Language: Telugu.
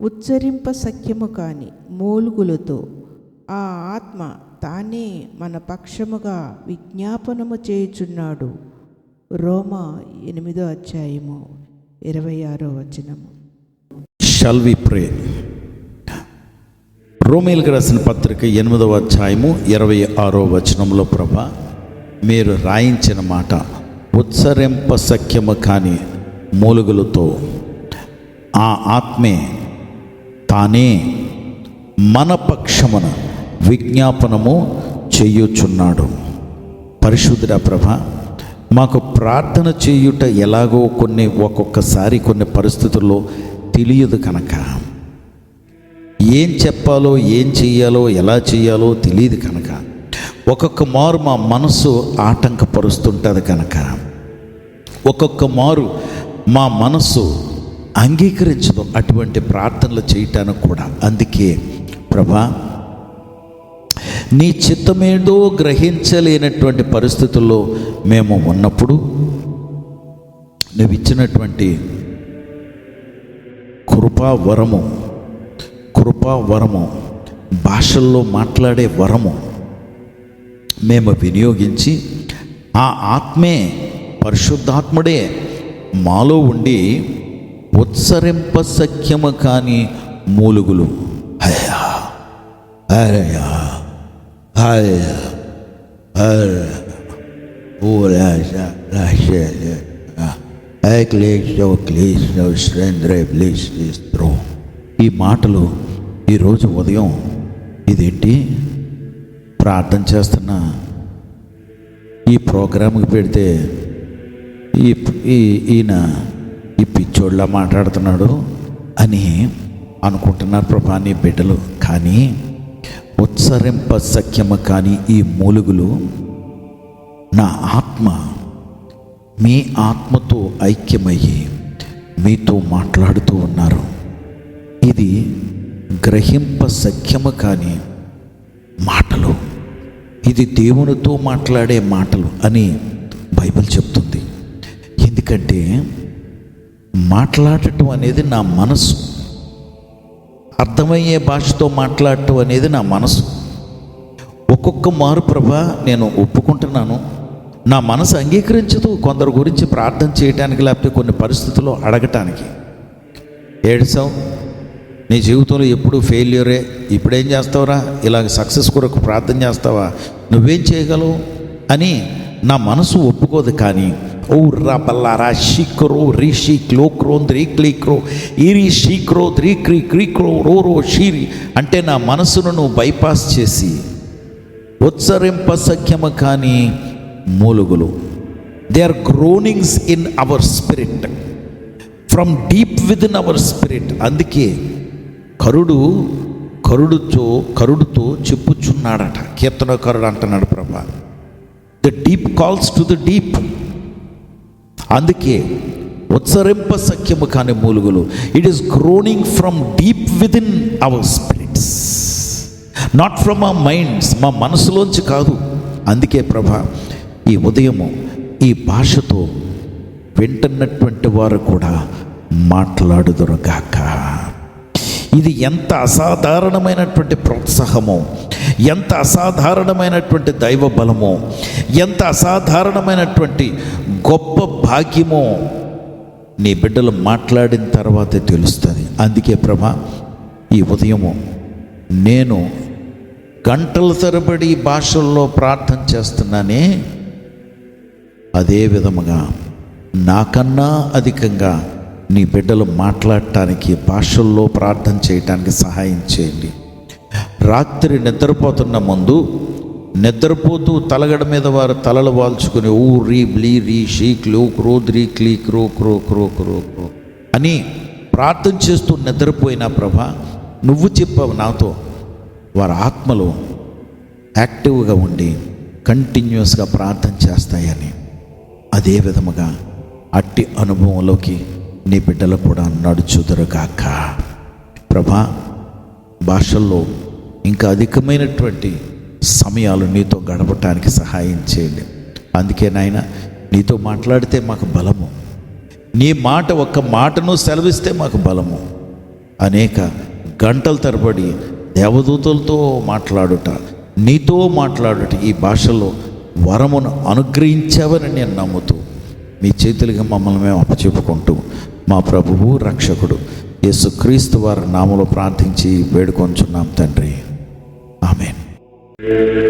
ఉచ్చరింప సఖ్యము కాని మూలుగులతో ఆ ఆత్మ తానే మన పక్షముగా విజ్ఞాపనము చేయుచున్నాడు. రోమా ఎనిమిదో అధ్యాయము ఇరవై ఆరో వచనము. షల్ వి ప్రే రోమేల్కి రాసిన పత్రిక ఎనిమిదవ అధ్యాయము ఇరవై ఆరో వచనంలో ప్రభ మీరు రాయించిన మాట ఉత్సరింప సఖ్యము కాని మూలుగులతో ఆ ఆత్మే తానే మన పక్షమున విజ్ఞాపనము చేయుచున్నాడు. పరిశుద్ధుడ ప్రభ మాకు ప్రార్థన చేయుట ఎలాగో కొన్ని ఒక్కొక్కసారి కొన్ని పరిస్థితుల్లో తెలియదు కనుక. ఏం చెప్పాలో ఏం చెయ్యాలో ఎలా చేయాలో తెలియదు కనుక. ఒక్కొక్క మారు మా మనసు ఆటంకపరుస్తుంటుంది కనుక. ఒక్కొక్క మారు మా మనసు అంగీకరించదు అటువంటి ప్రార్థనలు చేయటానికి కూడా. అందుకే ప్రభా నీ చిత్తమేందో గ్రహించలేనటువంటి పరిస్థితుల్లో మేము ఉన్నప్పుడు నువ్వు ఇచ్చినటువంటి కృపా వరము కృపా వరము భాషల్లో మాట్లాడే వరము మేము వినియోగించి ఆ ఆత్మే పరిశుద్ధాత్ముడే మాలో ఉండి ఉత్సరింప సఖ్యము కాని మూలుగులు. అయ్యా అయ్యా అయ్యా ఈ మాటలు ఈరోజు ఉదయం ఇదేంటి? ప్రార్థన చేస్తున్నా. ఈ ప్రోగ్రాంకి పెడితే ఈ ఈ ఈయన ఈ పిచ్చోళ్ళ మాట్లాడుతున్నాడు అని అనుకుంటున్నారు ప్రభా నీ బిడ్డలు. కానీ ఉత్సరింప సఖ్యము కానీ ఈ మూలుగులు నా ఆత్మ మీ ఆత్మతో ఐక్యమయ్యి మీతో మాట్లాడుతూ ఉన్నారు. ఇది గ్రహింప సఖ్యము కానీ మాటలు. ఇది దేవునితో మాట్లాడే మాటలు అని బైబిల్ చెప్తుంది. ఎందుకంటే మాట్లాడటం అనేది నా మనసు. అర్థమయ్యే భాషతో మాట్లాడటం అనేది నా మనసు. ఒక్కొక్క మారు ప్రభా నేను ఒప్పుకుంటున్నాను. నా మనసు అంగీకరించదు కొందరు గురించి ప్రార్థన చేయటానికి లేకపోతే కొన్ని పరిస్థితుల్లో అడగటానికి. ఏడుసావు? నీ జీవితంలో ఎప్పుడు ఫెయిల్యూరే. ఇప్పుడేం చేస్తావురా? ఇలాగ సక్సెస్ కొరకు ప్రార్థన చేస్తావా? నువ్వేం చేయగలవు? అని నా మనసు ఒప్పుకోదు కానీ ఓ రా షిక్రో రిషి క్లో క్రో షీక్రో ద్రీ క్రీ క్రీ క్రో రో రో షీరి అంటే నా మనసును నువ్వు బైపాస్ చేసి ఉత్సరింప సఖ్యము కానీ మూలుగులు. They are groanings in our spirit from deep within our spirit అందుకే కరుడు కరుడుతో కరుడుతో చెప్పుచున్నాడట. కీర్తనకరుడు అంటున్నాడు ప్రభా. The deep calls to the deep అందుకే ఉత్సరింప సఖ్యము కాని మూలుగులు. It is groaning from deep within our spirits not from a minds మా మనసులోంచి కాదు. అందుకే ప్రభా ఈ ఉదయము ఈ భాషతో వింటున్నటువంటి వారు కూడా మాట్లాడుదురుగాక. ఇది ఎంత అసాధారణమైనటువంటి ప్రోత్సాహమో. ఎంత అసాధారణమైనటువంటి దైవ బలమో ఎంత అసాధారణమైనటువంటి గొప్ప భాగ్యమో నీ బిడ్డలు మాట్లాడిన తర్వాతే తెలుస్తుంది. అందుకే ప్రభా ఈ ఉదయము నేను గంటల తరబడి భాషల్లో ప్రార్థన చేస్తున్నానే అదే విధముగా నాకన్నా అధికంగా నీ బిడ్డలు మాట్లాడటానికి భాషల్లో ప్రార్థన చేయటానికి సహాయం చేయండి. రాత్రి నిద్రపోతున్న ముందు నిద్రపోతూ తలగడ మీద వారు తలలు వాల్చుకుని ఊ రీ బ్లీ రీ షీ క్లూ క్రో ద్రీ క్లీ క్రో క్రో క్రో క్రో క్రో అని ప్రార్థన చేస్తూ నిద్రపోయిన ప్రభ నువ్వు చెప్పావు నాతో వారి ఆత్మలు యాక్టివ్గా ఉండి కంటిన్యూస్గా ప్రార్థన చేస్తాయని. అదే విధముగా అట్టి అనుభవంలోకి నీ బిడ్డలు కూడా నడుచుదురుగాక. ప్రభా భాషల్లో ఇంకా అధికమైనటువంటి సమయాలు నీతో గడపటానికి సహాయం చేయండి. అందుకే నాయన నీతో మాట్లాడితే మాకు బలము. నీ మాట ఒక్క మాటను సెలవిస్తే మాకు బలము. అనేక గంటల తరబడి దేవదూతలతో మాట్లాడుట నీతో మాట్లాడుట ఈ భాషలో వరమును అనుగ్రహించావని నేను నమ్ముతూ మీ చేతులుగా మమ్మల్ని మేము అప్పచెప్పుకుంటూ మా ప్రభువు రక్షకుడు యేసుక్రీస్తు వారి నామలో ప్రార్థించి వేడుకొంచున్నాం తండ్రి. Amen.